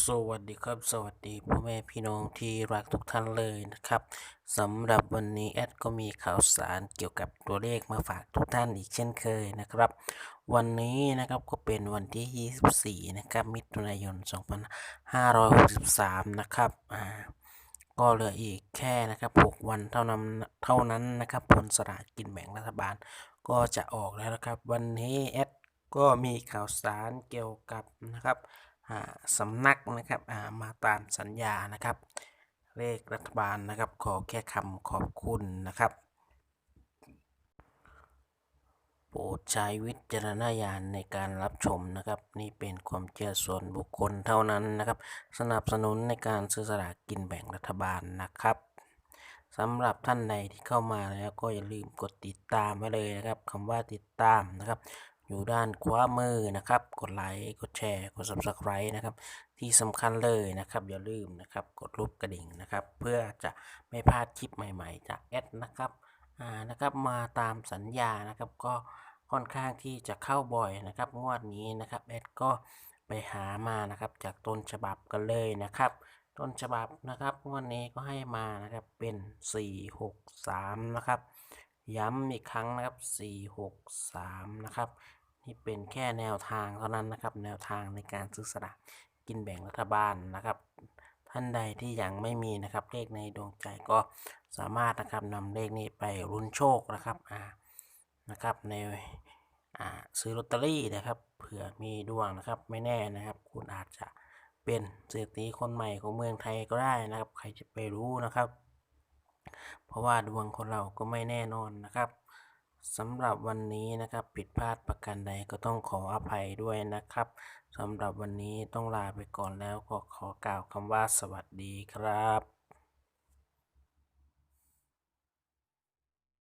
สวัสดีครับ สวัสดีพ่อแม่พี่น้องที่รักทุกท่านเลยนะครับสำหรับวันนี้แอดก็มีข่าวสารเกี่ยวกับตัวเลขมาฝากทุกท่านอีกเช่นเคยนะครับ วันนี้นะครับก็เป็นวันที่ 24 นะครับมิถุนายน 2563 นะครับอ่าก็เหลืออีกแค่นะครับ6วันเท่านั้นเท่านั้นนะครับผลสลากกินแบ่งรัฐบาล ก็จะออกแล้วนะครับ วันนี้แอดก็มีข่าวสารเกี่ยวกับนะครับ สำนักนะครับมาตามสัญญานะครับ เลขรัฐบาลนะครับ ขอแค่คำขอบคุณนะครับ โปรดใช้วิจารณญาณในการรับชมนะครับ นี่เป็นความเชื่อส่วนบุคคลเท่านั้นนะครับ สนับสนุนในการซื้อสลากกินแบ่งรัฐบาลนะครับสำหรับท่านใดที่เข้ามาแล้วก็อย่าลืมกดติดตามไว้เลยนะครับคำว่าติดตามนะครับ อยู่ด้านขวามือนะครับ กดไลค์กดแชร์กด subscribe นะครับ ที่สำคัญเลยนะครับ อย่าลืมนะครับ กดรูปกระดิ่งนะครับ เพื่อจะไม่พลาดคลิปใหม่ ๆ จากแอดนะครับอ่านะครับมาตามสัญญานะครับ ก็ค่อนข้างที่จะเข้าบ่อยนะครับ งวดนี้นะครับแอดก็ไปหามานะครับ จากต้นฉบับกันเลยนะครับต้นฉบับนะครับงวดนี้ก็ให้มานะครับเป็น 4 6 3 นะครับ ย้ำอีกครั้งนะครับ 4 6 3 นะครับ นี่เป็นแค่แนวทางเท่านั้นนะครับ แนวทางในการซื้อสลากกินแบ่งรัฐบาลนะครับ ท่านใดที่ยังไม่มีนะครับเลขในดวงใจก็สามารถนะครับนำเลขนี้ไปลุ้นโชคนะครับอ่านะครับในอ่าซื้อลอตเตอรี่นะครับเผื่อมีดวงนะครับไม่แน่นะครับ คุณอาจจะเป็นเศรษฐีคนใหม่ของเมืองไทยก็ได้นะครับ ใครจะไปรู้นะครับ เพราะว่าดวงคนเราก็ไม่แน่นอนนะครับ สำหรับวันนี้นะครับผิดพลาดประการใดก็ต้องขออภัยด้วยนะครับสำหรับวันนี้ต้องลาไปก่อนแล้วก็ขอกล่าวคำว่าสวัสดีครับ